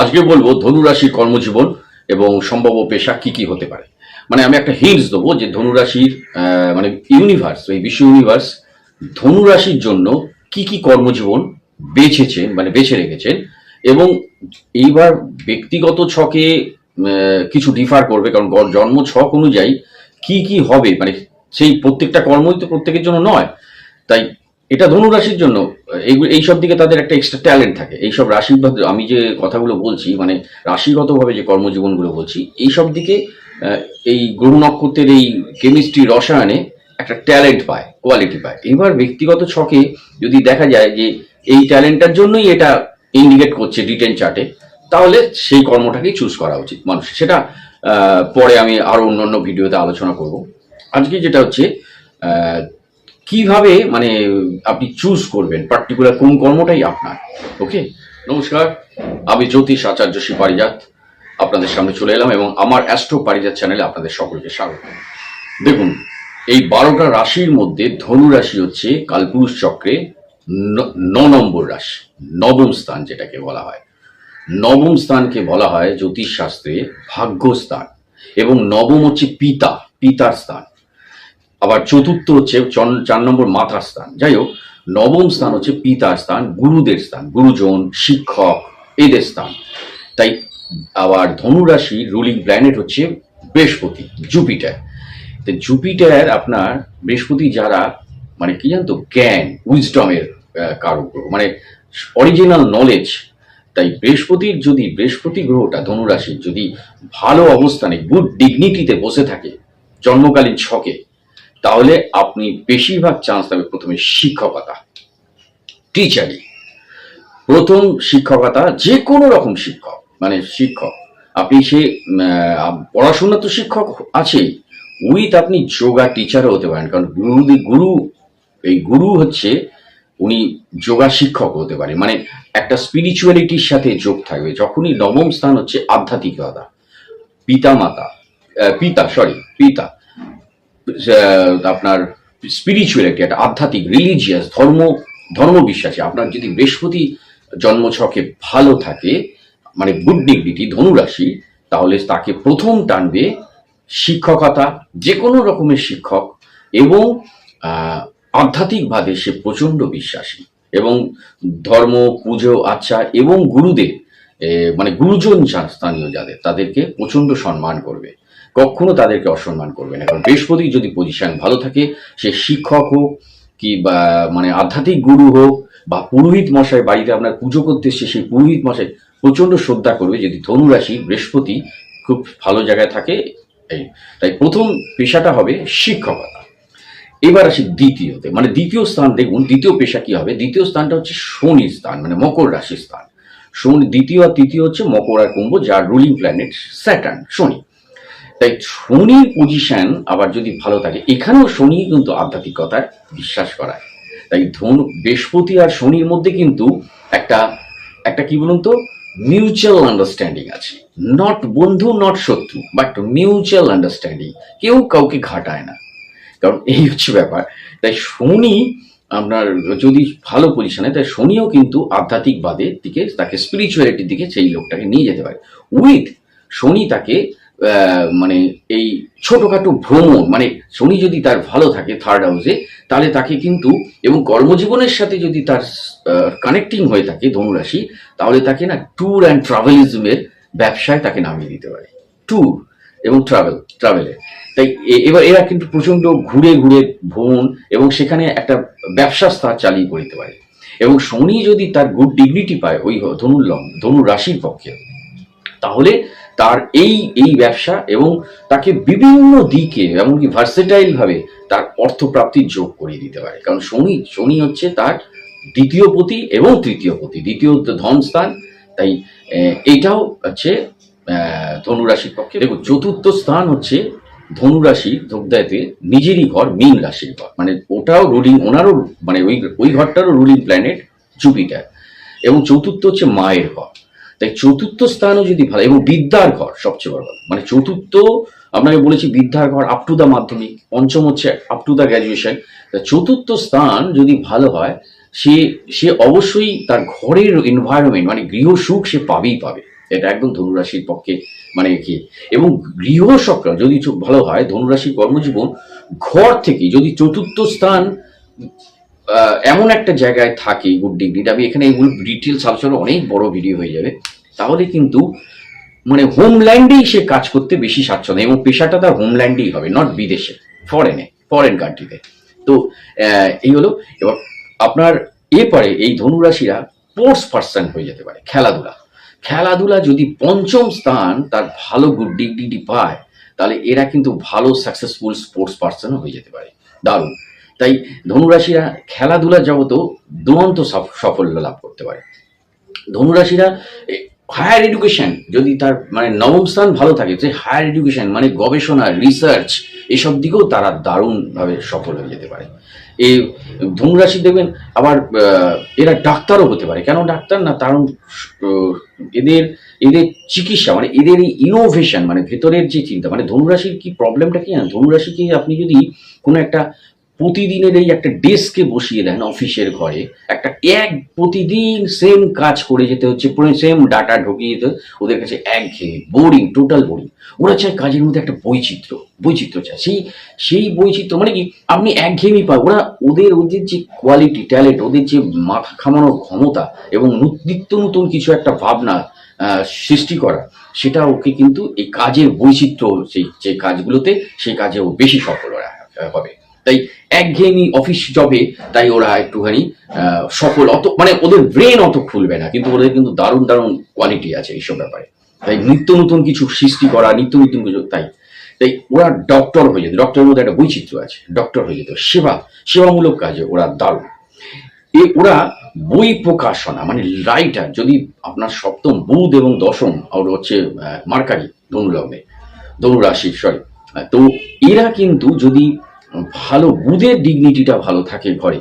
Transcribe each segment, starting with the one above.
আজকে বলব ধনুরাশির কর্মজীবন এবং সম্ভাব্য পেশা কি কি হতে পারে। মানে আমি একটা হিন্টস দেবো যে ধনুরাশির মানে ইউনিভার্স এই বিশ্ব ইউনিভার্স ধনুরাশির জন্য কি কি কর্মজীবন বেছেছেন মানে বেছে রেখেছেন এবং এইবার ব্যক্তিগত ছকে কিছু ডিফার করবে, কারণ জন্ম ছক অনুযায়ী কি কি হবে মানে সেই প্রত্যেকটা কর্মই তো প্রত্যেকের জন্য নয়। তাই এটা ধনু রাশির জন্য, এইগুলো, এইসব দিকে তাদের একটা এক্সট্রা ট্যালেন্ট থাকে। এইসব রাশি আমি যে কথাগুলো বলছি মানে রাশিগতভাবে যে কর্মজীবনগুলো বলছি, এইসব দিকে এই গ্রহ নক্ষত্রের এই কেমিস্ট্রি রসায়নে একটা ট্যালেন্ট পায় কোয়ালিটি পায়। এবার ব্যক্তিগত ছকে যদি দেখা যায় যে এই ট্যালেন্টটার জন্যই এটা ইন্ডিকেট করছে ডিটেন চার্টে তাহলে সেই কর্মটাকেই চুজ করা উচিত মানুষ। সেটা পরে আমি আরও অন্যান্য ভিডিওতে আলোচনা করব। আজকে যেটা হচ্ছে কীভাবে মানে আপনি চুজ করবেন? পার্টিকুলার কোন কর্মটাই আপনার? ওকে নমস্কার, আমি জ্যোতিষ আচার্য শ্রী পারিজাত। আপনাদের সামনে চলে এলাম এবং আমার অ্যাস্ট্রো পারিজাত চ্যানেলে আপনাদের সকলকে স্বাগত। দেখুন, এই বারোটা রাশির মধ্যে ধনু রাশি হচ্ছে কালপুরুষ চক্রে ন- নম্বর রাশি, নবম স্থান যেটাকে বলা হয়। নবম স্থানকে বলা হয় জ্যোতিষ শাস্ত্রে ভাগ্যস্থান এবং নবম হচ্ছে পিতা, পিতার স্থান। আবার চতুর্থ হচ্ছে চার নম্বর মাথার স্থান। যাই হোক নবম স্থান হচ্ছে পিতার স্থান, গুরুদের স্থান, গুরুজন, শিক্ষক, এদের স্থান। তাই আবার ধনুরাশি রুলিং প্ল্যানেট হচ্ছে বৃহস্পতি, জুপিটার। তো জুপিটার আপনার বৃহস্পতি যারা মানে কি জানতো? জ্ঞান, উইজডমের কারক গ্রহ মানে অরিজিনাল নলেজ তাই বৃহস্পতির যদি, বৃহস্পতি গ্রহটা, ধনুরাশির যদি ভালো অবস্থানে গুড ডিগনিটিতে বসে থাকে, জন্মকালীন ছকে তাহলে আপনি বেশিরভাগ চান্স পাবে প্রথমে শিক্ষকতা। টিচারি প্রথম শিক্ষকতা যে কোনো রকম শিক্ষক মানে শিক্ষক। আপনি সে পড়াশোনা তো শিক্ষক আছে উইথ আপনি যোগা টিচারও হতে পারেন, কারণ গুরু গুরু, এই গুরু হচ্ছে, উনি যোগা শিক্ষক হতে পারে। মানে একটা স্পিরিচুয়ালিটির সাথে যোগ থাকবে। যখনই নবম স্থান হচ্ছে আধ্যাত্মিকতা। পিতা মাতা পিতা সরি পিতা। আপনার স্পিরিচুয়ালিটি একটা আধ্যাত্মিক রিলিজিয়াস ধর্ম ধর্ম বিশ্বাসী আপনার যদি বৃহস্পতি জন্মছকে ভালো থাকে মানে গুড ডিগ্রিটি ধনুরাশি, তাহলে তাকে প্রথম টানবে শিক্ষকতা যে কোনো রকমের শিক্ষক এবং আধ্যাত্মিকভাবে সে প্রচণ্ড বিশ্বাসী এবং ধর্ম, পুজো আচ্ছা এবং গুরুদের মানে গুরুজন স্থানীয় যাদের, তাদেরকে প্রচণ্ড সম্মান করবে। কখনো তাদেরকে অসম্মান করবে না। কারণ বৃহস্পতি যদি পজিশন ভালো থাকে, সে শিক্ষক হোক কি বা মানে আধ্যাত্মিক গুরু হোক বা পুরোহিত মশাই, বাড়িতে আপনার পুজো করতে এসছে, সেই পুরোহিত মশাই প্রচণ্ড শ্রদ্ধা করবে। যদি ধনুরাশি, বৃহস্পতি খুব ভালো জায়গায় থাকে তাই প্রথম পেশাটা হবে শিক্ষকতা। এবার আসি দ্বিতীয়তে। মানে দ্বিতীয় স্থান, দেখুন, দ্বিতীয় পেশা কি হবে? দ্বিতীয় স্থানটা হচ্ছে শনির স্থান মানে মকর রাশির স্থান। শনি দ্বিতীয় আর তৃতীয় হচ্ছে মকর আর কুম্ভ, যার রুলিং প্ল্যানেট স্যাটার্ন শনি। তাই শনির পজিশন আবার যদি ভালো থাকে, এখানেও শনি কিন্তু আধ্যাত্মিকতায় বিশ্বাস করায়। তাই ধনু, বৃহস্পতি আর শনির মধ্যে কিন্তু একটা একটা কি বলুন তো? মিউচুয়াল আন্ডারস্ট্যান্ডিং আছে। নট বন্ধু নট শত্রু বাট মিউচুয়াল আন্ডারস্ট্যান্ডিং কেউ কাউকে ঘাটায় না। কারণ এই হচ্ছে ব্যাপার। তাই শনি আপনার যদি ভালো পজিশনে তাই শনিও কিন্তু আধ্যাত্মিকবাদের দিকে, তাকে স্পিরিচুয়ালিটির দিকে সেই লোকটাকে নিয়ে যেতে পারে। উইথ শনি তাকে মানে এই ছোটখাটো ভ্রমণ মানে শনি যদি তার ভালো থাকে থার্ড হাউসে তাহলে তাকে কিন্তু, এবং কর্মজীবনের সাথে যদি তার কানেক্টিং হয়ে থাকে ধনুরাশি, তাহলে তাকে না ট্যুর অ্যান্ড ট্রাভেলিজমের ব্যবসায় তাকে নামিয়ে দিতে পারে। ট্যুর এবং ট্রাভেল ট্রাভেলে তাই এবার এরা কিন্তু প্রচণ্ড ঘুরে ঘুরে ভ্রমণ, এবং সেখানে একটা ব্যবসা স্তর চালিয়ে পড়তে পারে। এবং শনি যদি তার গুড ডিগনিটি পায় ওই ধনুর লগ্ন ধনু রাশির পক্ষে, তাহলে তার এই এই ব্যবসা এবং তাকে বিভিন্ন দিকে এমনকি ভার্সেটাইল ভাবে তার অর্থপ্রাপ্তির যোগ করিয়ে দিতে পারে। কারণ শনি শনি হচ্ছে তার দ্বিতীয় পতি এবং তৃতীয় পতি। দ্বিতীয় হচ্ছে ধন স্থান তাই আহ, এইটাও হচ্ছে ধনুরাশির পক্ষে। দেখুন চতুর্থ স্থান হচ্ছে ধনুরাশি যোগদায়তে নিজেরই ঘর মীন রাশির ঘর। মানে ওটাও রুলিং ওনারও মানে ওই ওই ঘরটারও রুলিং প্ল্যানেট জুপিটার এবং চতুর্থ হচ্ছে মায়ের ঘর। তাই চতুর্থ স্থানও যদি ভালো, এবং বিদ্যার ঘর সবচেয়ে বড় কথা। মানে চতুর্থ, আপনাকে বলেছি বিদ্যার ঘর আপ টু দা মাধ্যমিক, পঞ্চম হচ্ছে আপ টু দা গ্র্যাজুয়েশন চতুর্থ স্থান যদি ভালো হয়, সে সে অবশ্যই তার ঘরের এনভায়রনমেন্ট মানে গৃহ সুখ সে পাবেই পাবে। এটা একদম ধনুরাশির পক্ষে মানে কি? এবং গৃহ চক্র যদি ভালো হয়, ধনুরাশির কর্মজীবন ঘর থেকে যদি চতুর্থ স্থান এমন একটা জায়গায় থাকে গুড ডিগ্রিটা আমি এখানে এগুলো ডিটেলস আলোচনা অনেক বড় ভিডিও হয়ে যাবে। তাহলে কিন্তু মানে হোমল্যান্ডেই সে কাজ করতে বেশি স্বাচ্ছন্দ্য এবং পেশাটা তার হোমল্যান্ডেই হবে নট বিদেশে ফরেনে ফরেন কান্ট্রিতে তো। এই হলো, এবার আপনার এরপরে এই ধনুরাশিরা স্পোর্টস পার্সন হয়ে যেতে পারে, খেলাধুলা। খেলাধুলা যদি পঞ্চম স্থান তার ভালো গুড ডিগ্রি পায়, তাহলে এরা কিন্তু ভালো সাকসেসফুল স্পোর্টস পার্সনও হয়ে যেতে পারে। দারুণ। তাই ধনুরাশিরা খেলাধুলা জগতেও দুরন্ত সফ- সাফল্য লাভ করতে পারে। ধনুরাশিরা হায়ার এডুকেশন যদি তার মানে নবম স্থান ভালো থাকে যে হায়ার এডুকেশন মানে গবেষণা রিসার্চ এসব দিকেও তারা দারুণভাবে সফল হয়ে যেতে পারে। এই ধনুরাশি দেখবেন, আবার এরা ডাক্তারও হতে পারে। কেন ডাক্তার? না, কারণ এদের এদের চিকিৎসা মানে এদের এই ইনোভেশন মানে ভেতরের যে চিন্তা মানে ধনুরাশির কি প্রবলেমটা কি? জানেন ধনুরাশিকে আপনি যদি কোনো একটা প্রতিদিনের এই একটা ডেস্কে বসিয়ে দেন অফিসের ঘরে, একটা এক প্রতিদিন সেম কাজ করে যেতে হচ্ছে সেম ডাটা ঢুকিয়ে যেতে ওদের কাছে একঘেয়ে বোরিং টোটাল বোরিং ওরা চায় কাজের মধ্যে একটা বৈচিত্র্য বৈচিত্র্য চায়। সেই সেই বৈচিত্র্য মানে কি? আপনি একঘেয়েমি পায় ওরা ওদের ওদের যে কোয়ালিটি ট্যালেন্ট ওদের যে মাথা খামানোর ক্ষমতা এবং নিত্য নতুন কিছু একটা ভাবনা সৃষ্টি করা, সেটা ওকে কিন্তু এই কাজের বৈচিত্র্য, সেই, যে কাজগুলোতে, সেই কাজে ও বেশি সফল হবে। তাই একঘেয়েমি অফিস জবে তাই ওরা একটুখানি সফল অত মানে ওদের ব্রেন অত খুলবে না, কিন্তু ওদের কিন্তু দারুণ দারুণ কোয়ালিটি আছে এইসব ব্যাপারে। তাই নিত্য নতুন কিছু সৃষ্টি করা, নিত্য নতুন কিছু, তাই। তাই ওরা ডক্টর হয়ে যেত ডক্টরের মধ্যে একটা বৈচিত্র্য আছে ডক্টর হয়ে যেত, সেবা, সেবামূলক কাজে ওরা দারুণ। এ ওরা বই প্রকাশনা মানে রাইটার যদি আপনার সপ্তম বুধ এবং দশম, আর হচ্ছে মার্কারি ধনুলগ্নে ধনুরাশি সরি তো এরা কিন্তু যদি ভালো বুধের ডিগনিটিটা ভালো থাকে ঘরে,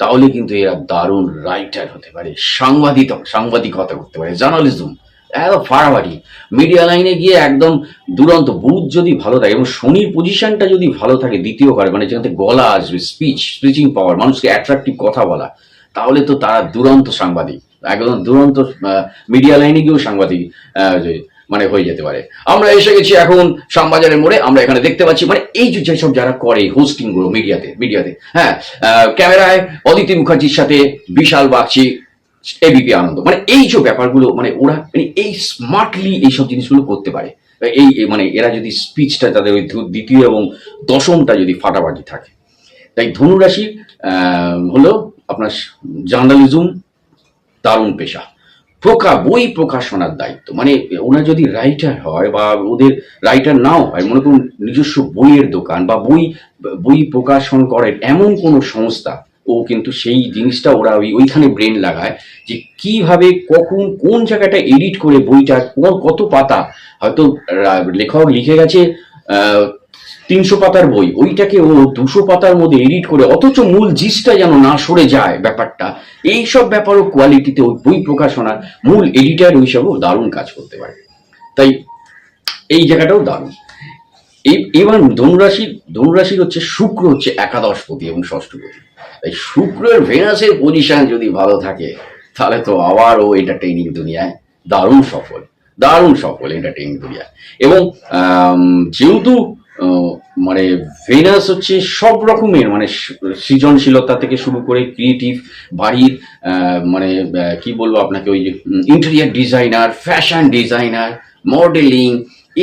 তাহলে কিন্তু এরা দারুণ রাইটার হতে পারে সাংবাদিক সাংবাদিকতা করতে পারে জার্নালিজম একদম ফাড়াফাড়ি। মিডিয়া লাইনে গিয়ে একদম দুরন্ত বুধ যদি ভালো থাকে এবং শনির পজিশনটা যদি ভালো থাকে দ্বিতীয় ঘরে মানে যেখানে গলা আসবে স্পিচ স্পিচিং পাওয়ার মানুষকে অ্যাট্রাকটিভ কথা বলা, তাহলে তো তারা দুরন্ত সাংবাদিক, একদম দুরন্ত মিডিয়া লাইনে গিয়েও সাংবাদিক মানে হয়ে যেতে পারে। আমরা এসে গেছি এখন শ্যামবাজারের মোড়ে, আমরা এখানে দেখতে পাচ্ছি মানে এই যে যেসব যারা করে হোস্টিংগুলো মিডিয়াতে মিডিয়াতে হ্যাঁ ক্যামেরায় অদিতি মুখার্জির সাথে বিশাল বাগচি এবিপি আনন্দ। মানে এই যে ব্যাপারগুলো মানে ওরা মানে এই স্মার্টলি এইসব জিনিসগুলো করতে পারে। এই মানে এরা যদি স্পিচটা তাদের ওই দ্বিতীয় এবং দশমটা যদি ফাটাফাটি থাকে। তাই ধনুরাশি হলো আপনার জার্নালিজম দারুণ পেশা। প্রকা, বই প্রকাশনার দায়িত্ব। মানে ওনার যদি রাইটার হয় বা ওদের রাইটার নাও হয়, মনে করুন নিজস্ব বইয়ের দোকান বা বই বই প্রকাশন করেন এমন কোনো সংস্থা, ও কিন্তু সেই জিনিসটা ওরা ওই, ওইখানে ব্রেন লাগায় যে কীভাবে কখন কোন জায়গাটা এডিট করে বইটা কত পাতা। হয়তো লেখক লিখে গেছে তিনশো পাতার বই, ওইটাকে ও দুশো পাতার মধ্যে এডিট করে, অথচ মূল জিসটা যেন না সরে যায় ব্যাপারটা। এইসব ব্যাপারও কোয়ালিটিতে ওই বই প্রকাশনার মূল এডিটার হিসাবেও দারুণ কাজ করতে পারে। তাই এই জায়গাটাও দারুণ। এই- এবার ধনুরাশির ধনুরাশির হচ্ছে শুক্র হচ্ছে একাদশপতি এবং ষষ্ঠপতি। তাই শুক্রের ভেনাসের পজিশন যদি ভালো থাকে, তাহলে তো আবার ও এন্টারটেইনিং দুনিয়ায় দারুণ সফল দারুণ সফল এন্টারটেইনিং দুনিয়ায়। এবং যেহেতু মানে ভেনাস হচ্ছে সব রকমের মানে সৃজনশীলতা থেকে শুরু করে ক্রিয়েটিভ বাড়ির মানে কি বলব আপনাকে ওই যে interior designer fashion designer modelling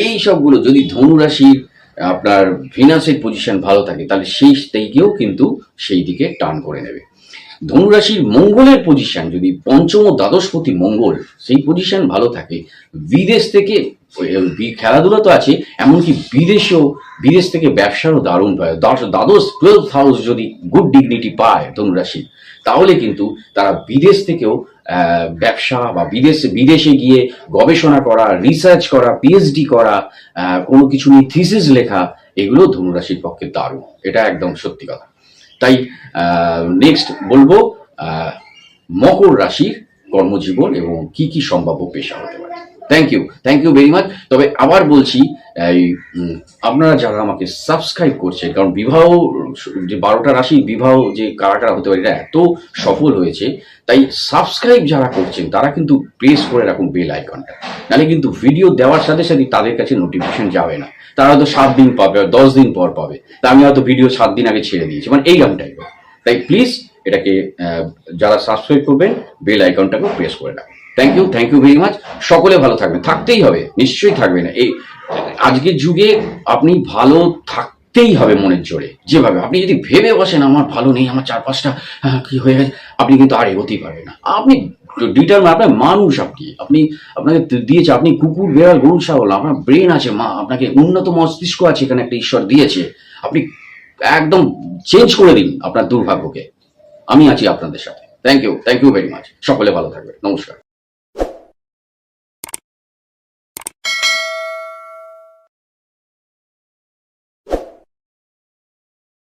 এই সবগুলো যদি ধনুরাশির আপনার ভেনাসের পজিশন ভালো থাকে, তাহলে সেই দিকেও কিন্তু সেই দিকে টার্ন করে নেবে। ধনুরাশির মঙ্গলের পজিশন যদি পঞ্চম ও দ্বাদশপতি মঙ্গল, সেই পজিশন ভালো থাকে। বিদেশ থেকে খেলাধুলা তো আছে, এমনকি বিদেশেও, বিদেশ থেকে ব্যবসারও দারুণ পায়। দ্বাদশ টুয়েলভ হাউস যদি গুড ডিগনিটি পায় ধনুরাশি, তাহলে কিন্তু তারা বিদেশ থেকেও ব্যবসা বা বিদেশে বিদেশে গিয়ে গবেষণা করা রিসার্চ করা পিএইচডি করা কোনো কিছু নিয়ে থিসিস লেখা, এগুলো ধনুরাশির পক্ষে দারুণ। এটা একদম সত্যি কথা। তাই নেক্সট বলব মকর রাশির কর্মজীবন এবং কি কি সম্ভাব্য পেশা হতে পারে। Thank you thank you very much তবে আবার বলছি, এই আপনারা যারা আমাকে সাবস্ক্রাইব করছেন, কারণ বিবাহ, যে বারোটা রাশি, বিবাহ যে কারা কারা হতে পারে, এটা এত সফল হয়েছে, তাই সাবস্ক্রাইব যারা করছেন, তারা কিন্তু প্রেস করে রাখুন বেল আইকনটা নাহলে কিন্তু ভিডিও দেওয়ার সাথে সাথে তাদের কাছে নোটিফিকেশন যাবে না। তারা হয়তো সাত দিন পাবে আর দশ দিন পর পাবে। তা আমি হয়তো ভিডিও সাত দিন আগে ছেড়ে দিয়েছি। মানে এইরকম টাইপের তাই প্লিজ এটাকে যারা সাবস্ক্রাইব করবেন বেল আইকনটাকে প্রেস করে রাখবেন thank you thank you very much সকলে ভালো থাকবেন। থাকতেই হবে, নিশ্চয়ই থাকবে না। এই আজকের যুগে আপনি ভালো থাকতেই হবে মনের জোরে, যেভাবে। আপনি যদি ভেবে বসেন, আমার ভালো নেই, আমার চার পাঁচটা কি হয়ে গেছে? আপনি কিন্তু আর এগোতেই পারবেন না। আপনি ডিটারমাইন আপনার মানুষ আপনি। আপনি, আপনাকে দিয়েছে, আপনি কুকুর, বেড়াল, গরু, ছাগল, আপনার ব্রেন আছে, মা। আপনাকে উন্নত মস্তিষ্ক আছে, এখানে একটা ঈশ্বর দিয়েছে। আপনি একদম চেঞ্জ করে দিন আপনার দুর্ভাগ্যকে। আমি আছি আপনাদের সাথে। Thank you thank you very much সকলে ভালো থাকবে নমস্কার।